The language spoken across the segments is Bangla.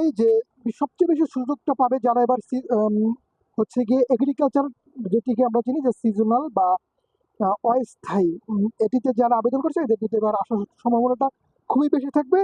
এই যে সবচেয়ে বেশি সুযোগটা পাবে যারা এবার হচ্ছে গিয়ে এগ্রিকালচার যেটিকে আমরা চিনি যে সিজনাল বা অস্থায়ী। এটিতে যারা আবেদন করছে, এদের এবার আসার সম্ভাবনাটা খুবই বেশি থাকবে।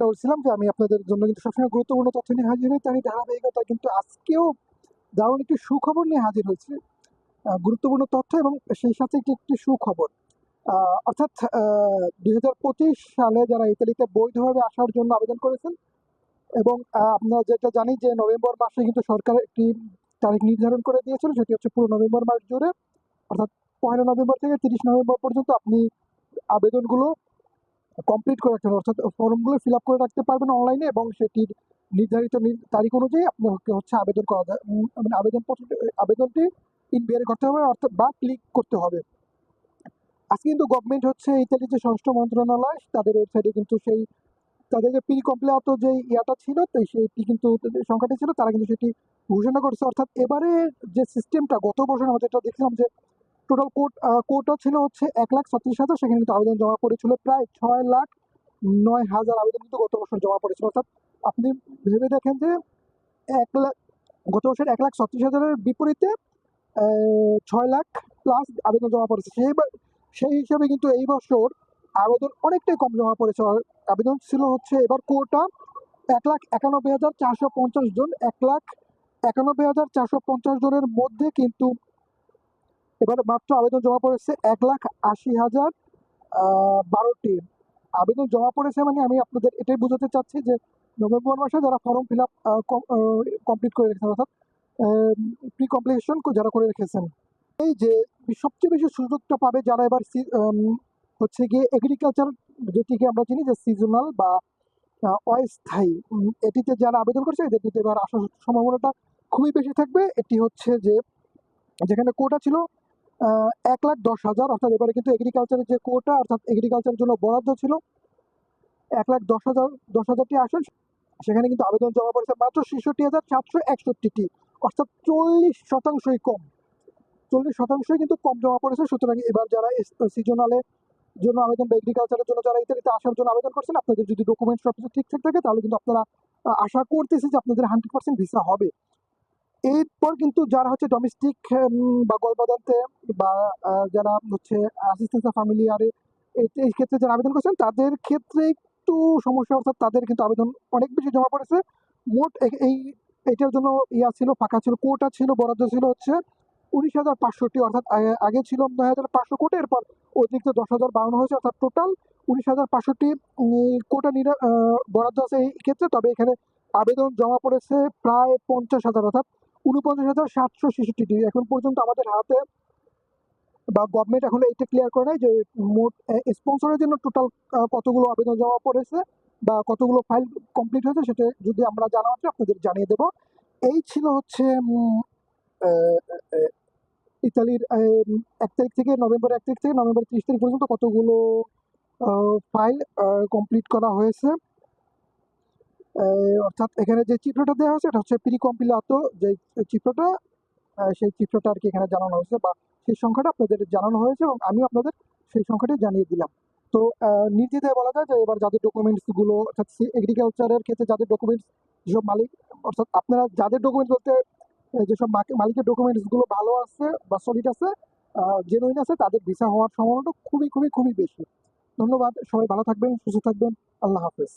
যেমনটা বলছিলাম যে আমি আপনাদের জন্য কিন্তু সবসময় গুরুত্বপূর্ণ তথ্য নিয়ে হাজির হই, তারই ধারাবাহিকতা কিন্তু আজকেও দারুণ একটি সুখবর নিয়ে হাজির হয়েছে। গুরুত্বপূর্ণ তথ্য এবং সেই সাথে একটি একটি সুখবর। অর্থাৎ দুই হাজার পঁচিশ সালে যারা ইতালিতে বৈধভাবে আসার জন্য আবেদন করেছেন এবং আপনারা যেটা জানি যে নভেম্বর মাসে কিন্তু সরকার একটি তারিখ নির্ধারণ করে দিয়েছিল, সেটি হচ্ছে পুরো নভেম্বর মাস জুড়ে। অর্থাৎ পয়লা নভেম্বর থেকে তিরিশ নভেম্বর পর্যন্ত আপনি আবেদনগুলো কমপ্লিট করে রাখতে অর্থাৎ ফর্মগুলো ফিল আপ করে রাখতে পারবেন অনলাইনে এবং সেটির নির্ধারিত তারিখ অনুযায়ী আপনাকে হচ্ছে আবেদন করা যায়। মানে আবেদন আবেদনটি ইনবিয়ারে করতে হবে অর্থাৎ বা ক্লিক করতে হবে। আজকে কিন্তু গভর্নমেন্ট হচ্ছে ইতালির যে স্বরাষ্ট্র মন্ত্রণালয়, তাদের ওয়েবসাইটে কিন্তু সেই, তাদের যে প্রি কমপ্লিট যে ইয়াটা ছিল, তো সেটি কিন্তু সংখ্যাটি ছিল, তারা কিন্তু সেটি ঘোষণা করছে। অর্থাৎ এবারে যে সিস্টেমটা গত বছর আমরা যেটা দেখলাম যে টোটাল কোট কোটা ছিল হচ্ছে এক লাখ ছত্রিশ হাজার। সেখানে কিন্তু আবেদন জমা পড়েছিল প্রায় ছয় লাখ নয় হাজার আবেদন কিন্তু গত বছর জমা পড়েছিল। অর্থাৎ আপনি ভেবে দেখেন যে এক লাখ গত বছর এক লাখ ছত্রিশ হাজারের বিপরীতে ছয় লাখ প্লাস আবেদন জমা পড়েছে। সেই সেই হিসাবে কিন্তু এই বছর আবেদন অনেকটাই কম জমা পড়েছে। আবেদন ছিল হচ্ছে এবার কোটা এক লাখ একানব্বই হাজার চারশো পঞ্চাশ জন। এক লাখ একানব্বই হাজার চারশো পঞ্চাশ জনের মধ্যে কিন্তু এবার মাত্র আবেদন জমা পড়েছে এক লাখ আশি হাজার বারোটি। আবেদন জমা পড়েছে মানে আমি আপনাদের এটাই বোঝাতে চাচ্ছি যে নভেম্বর মাসে যারা ফর্ম ফিল আপ কমপ্লিট করে রেখেছেন, অর্থাৎ প্রি কমপ্লিটেশন যারা করে রেখেছেন, এই যে সবচেয়ে বেশি সুযোগটা পাবে যারা এবার হচ্ছে গিয়ে এগ্রিকালচার যেটিকে আমরা চিনি যে সিজনাল বা অস্থায়ী এটিতে যারা আবেদন করছে, এদের এবার আসার সম্ভাবনাটা খুবই বেশি থাকবে। এটি হচ্ছে যে, যেখানে কোটা ছিল এক লাখ দশ হাজার, অর্থাৎ এবারে কিন্তু এগ্রিকালচারের যে কোটা অর্থাৎ এগ্রিকালচারের জন্য বরাদ্দ ছিল, এক লাখ দশ হাজার, দশ হাজারটি আসন সেখানে কিন্তু আবেদন জমা পড়েছে মাত্র ছেষট্টি হাজার চারশো একষট্টিটি, অর্থাৎ চল্লিশ শতাংশই কম। চল্লিশ শতাংশই কিন্তু কম জমা পড়েছে, সুতরাং এবার যারা সিজনালে জন্য আবেদন বা এগ্রিকালচারের জন্য যারা ইত্যাদিতে আসার জন্য আবেদন করছেন, আপনাদের যদি ডকুমেন্টস সব কিছু ঠিকঠাক থাকে, তাহলে কিন্তু আপনারা আশা করতেছি যে আপনাদের হান্ড্রেড পার্সেন্ট ভিসা হবে। এরপর কিন্তু যারা হচ্ছে ডোমেস্টিক বা গলবাদান্তে বা যারা হচ্ছে ফ্যামিলিয়ারে এই ক্ষেত্রে যারা আবেদন করছেন, তাদের ক্ষেত্রে একটু সমস্যা, অর্থাৎ তাদের কিন্তু আবেদন অনেক বেশি জমা পড়েছে। মোট এই, এটার জন্য ইয়া ছিল, ফাঁকা ছিল, কোটা ছিল, বরাদ্দ ছিল হচ্ছে উনিশ হাজার পাঁচশোটি, অর্থাৎ আগে- ছিল নয় হাজার পাঁচশো কোটি, এরপর অতিরিক্ত দশ হাজার বাড়ানো হয়েছে, অর্থাৎ টোটাল উনিশ হাজার পাঁচশোটি কোটা নিরা বরাদ্দ আছে এই ক্ষেত্রে। তবে এখানে আবেদন জমা পড়েছে প্রায় পঞ্চাশ হাজার, অর্থাৎ উনপঞ্চাশ হাজার সাতশো ছেষট্টিটি এখন পর্যন্ত আমাদের হাতে বা গভর্নমেন্ট এখন এইটা ক্লিয়ার করে নাই যে মোট স্পন্সরের জন্য টোটাল কতগুলো আবেদন জমা পড়েছে বা কতগুলো ফাইল কমপ্লিট হয়েছে সেটা যদি আমরা জানা হচ্ছে আপনাদের জানিয়ে দেব। এই ছিল হচ্ছে ইতালির এক তারিখ থেকে নভেম্বর এক তারিখ থেকে নভেম্বর ত্রিশ তারিখ পর্যন্ত কতগুলো ফাইল কমপ্লিট করা হয়েছে। অর্থাৎ এখানে যে চিত্রটা দেওয়া হয়েছে, এটা হচ্ছে প্রি কম্পিলাতো যে চিত্রটা সেই চিত্রটা আর কি এখানে জানানো হয়েছে বা সেই সংখ্যাটা আপনাদের জানানো হয়েছে এবং আমিও আপনাদের সেই সংখ্যাটি জানিয়ে দিলাম। তো নির্দ্বিধায় বলা যায় যে এবার যাদের ডকুমেন্টসগুলো, অর্থাৎ এগ্রিকালচারের ক্ষেত্রে যাদের ডকুমেন্টস যেসব মালিক, অর্থাৎ আপনারা যাদের ডকুমেন্টস বলতে যেসব মালিকের ডকুমেন্টসগুলো ভালো আছে বা সলিড আছে জেনুইন আছে, তাদের ভিসা হওয়ার সম্ভাবনাটা খুবই খুবই খুবই বেশি। ধন্যবাদ, সবাই ভালো থাকবেন, সুস্থ থাকবেন, আল্লাহ হাফেজ।